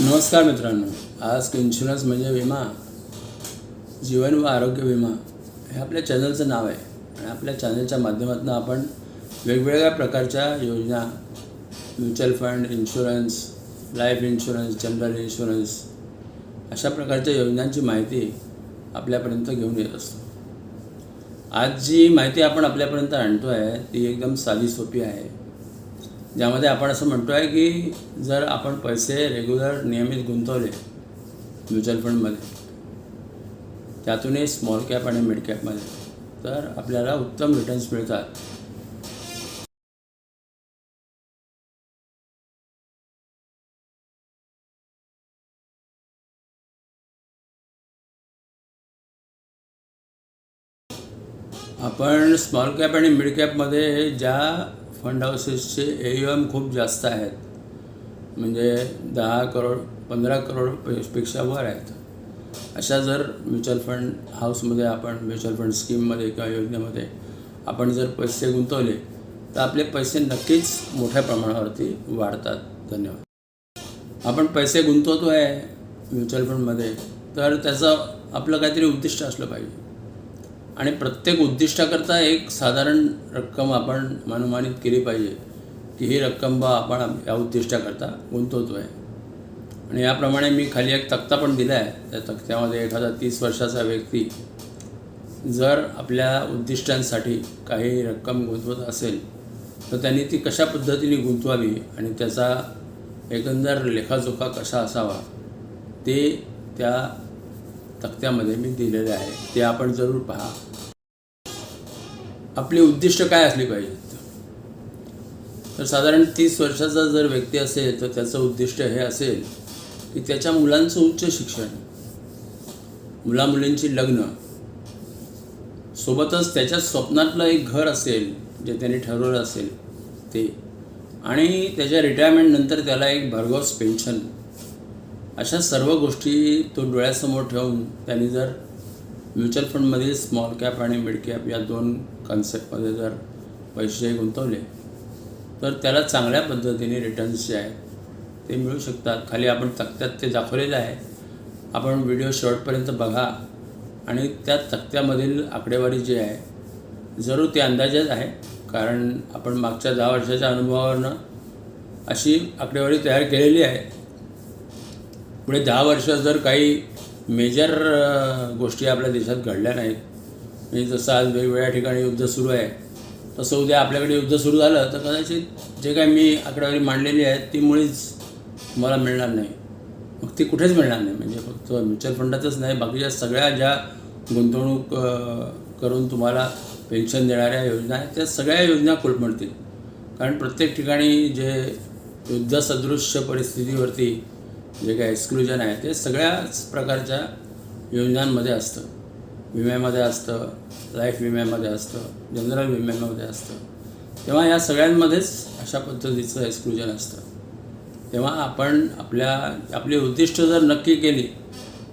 नमस्कार मित्रांनो आज इन्शुरन्स म्हणजे विमा जीवन व आरोग्य विमा हे आपल्या चॅनलचं नाव आहे. आणि आपल्या चॅनलच्या माध्यमातून आपण वेगवेगळ्या प्रकारच्या योजना mutual fund insurance life insurance general insurance अशा प्रकारच्या योजनांची माहिती आपल्यापर्यंत घेऊन येत असतो. आज जी माहिती आपण आपल्यापर्यंत आणतो आहे ती एकदम साधी सोपी आहे. ज्यामध्ये आपण असं म्हणतो आहे की जर आपण पैसे रेग्युलर नियमित गुंतवले म्युच्युअल फंडमध्ये त्यातूनही स्मॉल कॅप आणि मिड कॅपमध्ये तर आपल्याला उत्तम रिटर्न्स मिळतात. आपण स्मॉल कॅप आणि मिड कॅपमध्ये ज्या फंड हाऊसेसचे ए यू एम खूप जास्त आहेत. म्हणजे दहा करोड पंधरा करोडपेक्षा वर आहेत. अशा जर म्युच्युअल फंड हाऊसमध्ये आपण म्युच्युअल फंड स्कीममध्ये किंवा योजनेमध्ये आपण जर पैसे गुंतवले तर आपले पैसे नक्कीच मोठ्या प्रमाणावरती वाढतात. धन्यवाद. आपण पैसे गुंतवतो आहे म्युच्युअल फंडमध्ये तर त्याचं आपलं काहीतरी उद्दिष्ट असलं पाहिजे. आणि प्रत्येक उद्दिष्टाकरता एक साधारण रक्कम आपण अनुमानित केली पाहिजे की ही रक्कम बा आपण या उद्दिष्टाकरता गुंतवतो आहे आणि याप्रमाणे मी खाली एक तक्ता पण दिला आहे त्या तक्त्यामध्ये एखादा तीस वर्षाचा व्यक्ती जर आपल्या उद्दिष्टांसाठी काही रक्कम गुंतवत असेल तर त्यांनी ती कशा पद्धतीने गुंतवावी आणि त्याचा एकंदर लेखाजोखा कसा असावा ते त्या तक्त्यामध्ये मी दिलेले आहे. ते आपण जरूर पहा. आपली उद्दिष्ट काय असली पाहिजेत तर साधारण तीस वर्षाचा जर व्यक्ती असेल तर त्याचं उद्दिष्ट हे असेल की त्याच्या मुलांचं उच्च शिक्षण मुलामुलींची लग्न सोबतच त्याच्या स्वप्नातलं एक घर असेल जे त्याने ठरवलं असेल ते. आणि त्याच्या रिटायरमेंटनंतर त्याला एक भरघोस पेन्शन अशा सर्व गोष्टी तो डोळ्यासमोर ठेवून त्यांनी जर म्युच्युअल फंडमधील स्मॉल कॅप आणि मिड कॅप या दोन कन्सेप्टमध्ये जर पैसे गुंतवले तर त्याला चांगल्या पद्धतीने रिटर्न्स जे आहेत ते मिळू शकतात. खाली आपण तक्त्यात ते दाखवलेलं आहे. आपण व्हिडिओ शॉर्टपर्यंत बघा आणि त्या तक्त्यामधील आकडेवारी जी आहे जरूर ते अंदाजेच आहे. कारण आपण मागच्या दहा वर्षाच्या अनुभवावरनं अशी आकडेवारी तयार केलेली आहे. पुढे दहा वर्ष जर काही मेजर गोष्टी आपल्या देशात घडल्या नाहीत म्हणजे जसं आज वेगवेगळ्या ठिकाणी युद्ध सुरू आहे तसं उद्या आपल्याकडे युद्ध सुरू झालं तर कदाचित जे काही मी आकडेवारी मांडलेली आहे ती मुळीच तुम्हाला मिळणार नाही. मग ती कुठेच मिळणार नाही म्हणजे फक्त म्युच्युअल फंडातच नाही बाकीच्या सगळ्या ज्या गुंतवणूक करून तुम्हाला पेन्शन देणाऱ्या योजना आहेत त्या सगळ्या योजना कोलमडतील कारण प्रत्येक ठिकाणी जे युद्धसदृश्य परिस्थितीवरती जे काही एक्सक्लुजन आहे ते सगळ्याच प्रकारच्या योजनांमध्ये असतं. विम्यामध्ये असतं लाईफ विम्यामध्ये असतं जनरल विम्यामध्ये असतं. तेव्हा या सगळ्यांमध्येच अशा पद्धतीचं एक्सक्लुजन असतं. तेव्हा आपण आपल्या आपली उद्दिष्ट जर नक्की केली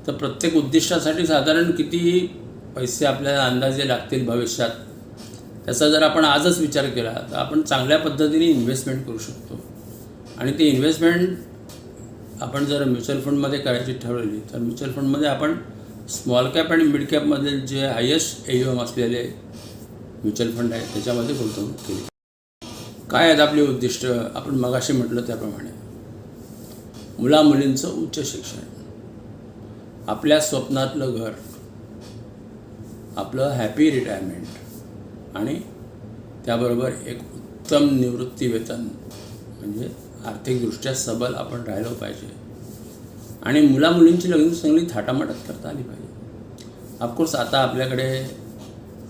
तर प्रत्येक उद्दिष्टासाठी साधारण किती पैसे आपल्याला अंदाजे लागतील भविष्यात त्याचा जर आपण आजच विचार केला तर आपण चांगल्या पद्धतीने इन्व्हेस्टमेंट करू शकतो. आणि ती इन्व्हेस्टमेंट आपण जर म्युच्युअल फंडमध्ये करायची ठरवली तर म्युच्युअल फंडमध्ये आपण स्मॉल कॅप आणि मिड कॅपमधील जे हायेस्ट ए एम असलेले म्युच्युअल फंड आहे त्याच्यामध्ये गुंतवणूक केली. काय आहेत आपली उद्दिष्ट? आपण मगाशी म्हटलं त्याप्रमाणे. मुलामुलींचं उच्च शिक्षण. आपल्या स्वप्नातलं घर. आपलं हॅपी रिटायरमेंट आणि त्याबरोबर एक उत्तम निवृत्ती वेतन म्हणजे आर्थिकदृष्ट्या सबल आपण राहिलो पाहिजे. आणि मुलामुलींची लग्न चांगली थाटामाटात करता आली पाहिजे. ऑफकोर्स आता आपल्याकडे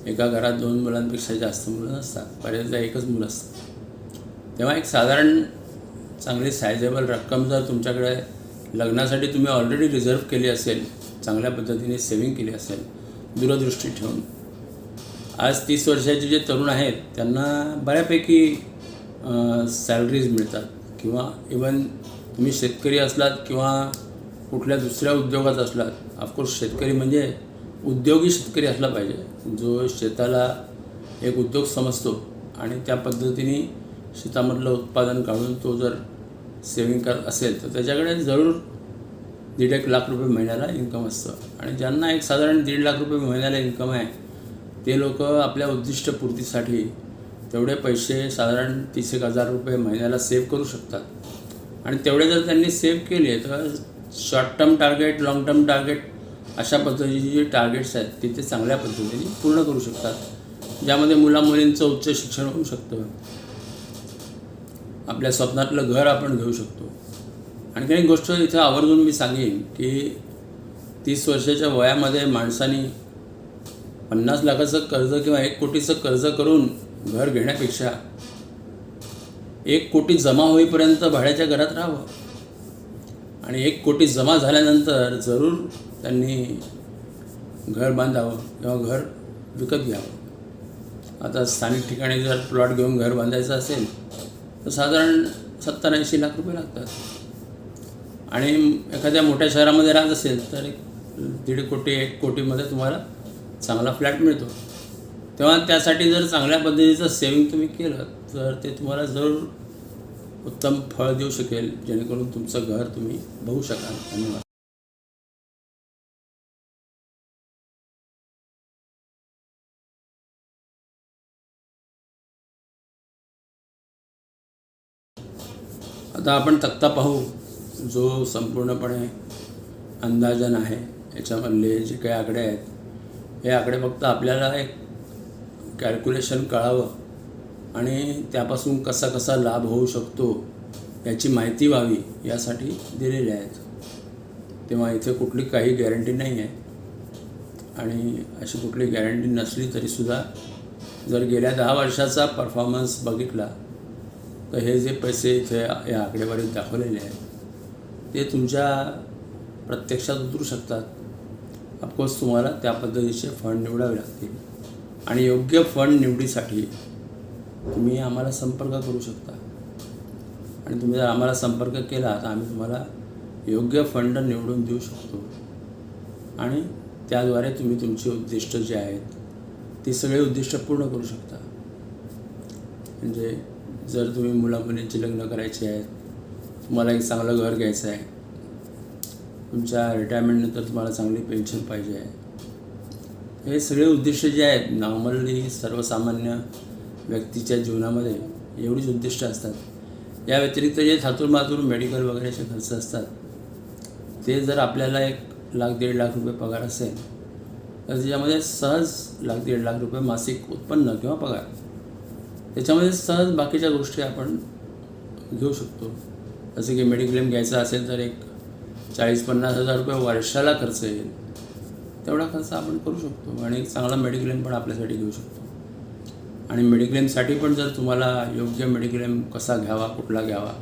एका घरात दोन मुलांपेक्षा जास्त मुलं नसतात. बऱ्याचदा एकच मुलं असतात. तेव्हा एक साधारण चांगली सायझेबल रक्कम जर तुमच्याकडे लग्नासाठी तुम्ही ऑलरेडी रिझर्व केली असेल चांगल्या पद्धतीने सेविंग केली असेल दूरदृष्टी ठेवून आज तीस वर्षाचे जे तरुण आहेत त्यांना बऱ्यापैकी सॅलरीज मिळतात. किंवा इवन तुम्ही शेतकरी असलात किंवा कुठल्या दुसऱ्या उद्योगात असलात ऑफकोर्स शेतकरी म्हणजे उद्योगी शेतकरी असला पाहिजे. जो शेताला एक उद्योग समजतो आणि त्या पद्धतीने शेतामधलं उत्पादन काढून तो जर सेविंग करत असेल तर त्याच्याकडे जरूर दीड एक लाख रुपये महिन्याला इन्कम असतं. आणि ज्यांना एक साधारण दीड लाख रुपये महिन्याला इन्कम आहे ते लोक आपल्या उद्दिष्टपूर्तीसाठी तेवढे पैसे साधारण तीस एक हजार रुपये महिन्याला सेव्ह करू शकतात. आणि तेवढे जर त्यांनी सेव्ह केले तर short term target long term target अशा पद्धतीचे जे टार्गेट्स आहेत ते ते चांगल्या पद्धतीने पूर्ण करू शकतात. ज्यामध्ये मुलामुलींचं उच्च शिक्षण होऊ शकतं. आपल्या स्वप्नातलं घर आपण घेऊ शकतो. आणखी एक गोष्ट इथं आवर्जून मी सांगेन की तीस वर्षाच्या वयामध्ये माणसाने पन्नास लाखाचं कर्ज किंवा एक कोटीचं कर्ज करून घर घेण्यापेक्षा एक कोटी जमा होईपर्यंत भाड्याच्या घरात राहावं. आणि एक कोटी जमा झाल्यानंतर जरूर त्यांनी घर बांधावं किंवा घर विकत घ्यावं. आता स्थानिक ठिकाणी जर प्लॉट घेऊन घर बांधायचं असेल तर साधारण सत्तर ऐंशी लाख रुपये लागतात. आणि एखाद्या मोठ्या शहरामध्ये राहत असेल तर एक दीड कोटी एक कोटीमध्ये तुम्हाला चांगला फ्लॅट मिळतो. तेव्हा त्यासाठी जर चांगल्या पद्धतीचं सेविंग तुम्ही केलं तर ते तुम्हाला जरूर उत्तम फळ देऊ शकेल जेणेकरून तुमचं घर तुम्ही बघू शकाल. धन्यवाद. आता आपण तक्ता पाहू जो संपूर्णपणे अंदाजन आहे. याच्यामधले जे काही आकडे आहेत हे आकडे फक्त आपल्याला एक कॅल्क्युलेशन कळावं. आणि त्यापासून कसा कसा लाभ होऊ शकतो याची माहिती व्हावी यासाठी दिलेले आहेत तेव्हा इथे कुठली काही गॅरंटी नाही आहे. आणि अशी कुठली गॅरंटी नसली तरीसुद्धा जर गेल्या दहा वर्षाचा परफॉर्मन्स बघितला तर हे जे पैसे इथे या आकडेवारीत दाखवलेले आहेत ते तुमच्या प्रत्यक्षात उतरू शकतात. ऑफकोर्स तुम्हाला त्या पद्धतीचे फंड निवडावे लागतील. आणि योग्य फंड निवडीसाठी तुम्ही आम्हाला संपर्क करू शकता. आणि तुम्ही जर आम्हाला संपर्क केला तर आम्ही तुम्हाला योग्य फंड निवडून देऊ शकतो. आणि त्याद्वारे तुम्ही तुमची उद्दिष्ट जे आहेत ती सगळी उद्दिष्ट पूर्ण करू शकता. म्हणजे जर तुम्ही मुलामुलींची लग्न करायचे आहेत तुम्हाला एक चांगलं घर घ्यायचं आहे तुमच्या रिटायरमेंटनंतर तुम्हाला चांगली पेन्शन पाहिजे आहे. हे सगळे उद्दिष्ट जे आहेत नॉर्मली सर्वसामान्य व्यक्तीच्या जीवनामध्ये एवढीच उद्दिष्ट असतात. या व्यतिरिक्त जे थातूरमातूर मेडिकल वगैरेचे खर्च असतात ते जर आपल्याला एक लाख दीड लाख रुपये पगार असेल तर त्याच्यामध्ये सहज लाख दीड लाख रुपये मासिक उत्पन्न किंवा पगार. त्याच्यामध्ये सहज बाकीच्या गोष्टी आपण घेऊ शकतो. जसं की मेडिक्लेम घ्यायचा असेल तर एक चाळीस पन्नास हजार रुपये वर्षाला खर्च येईल. तेवढा खर्च आपण करू शकतो आणि एक चांगला मेडिक्लेम पण आपल्यासाठी घेऊ शकतो. आणि मेडिक्लेमसाठी पण जर तुम्हाला योग्य मेडिक्लेम कसा घ्यावा कुठला घ्यावा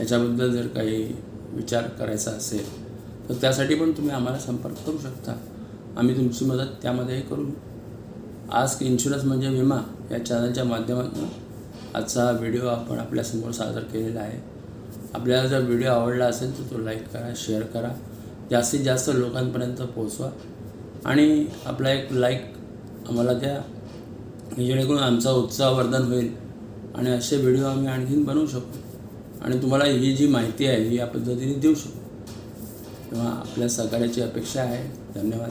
याच्याबद्दल जर काही विचार करायचा असेल तर त्यासाठी पण तुम्ही आम्हाला संपर्क करू शकता. आम्ही तुमची मदत त्यामध्येही करू. आज इन्शुरन्स म्हणजे विमा या चॅनलच्या माध्यमातून आजचा व्हिडिओ आपण आपल्यासमोर सादर केलेला आहे. आपल्याला जर व्हिडिओ आवडला असेल तर तो लाईक करा शेअर करा. जास्तीत जास्त लोकांपर्यंत पोहोचवा. आणि आपला एक लाईक आम्हाला द्या. जेणेकरून आमचा उत्साहवर्धन होईल. आणि असे व्हिडिओ आम्ही आणखीन बनवू शकू आणि तुम्हाला ही जी माहिती आहे ही या पद्धतीने देऊ शकू तेव्हा आपल्या सहकार्याची अपेक्षा आहे. धन्यवाद.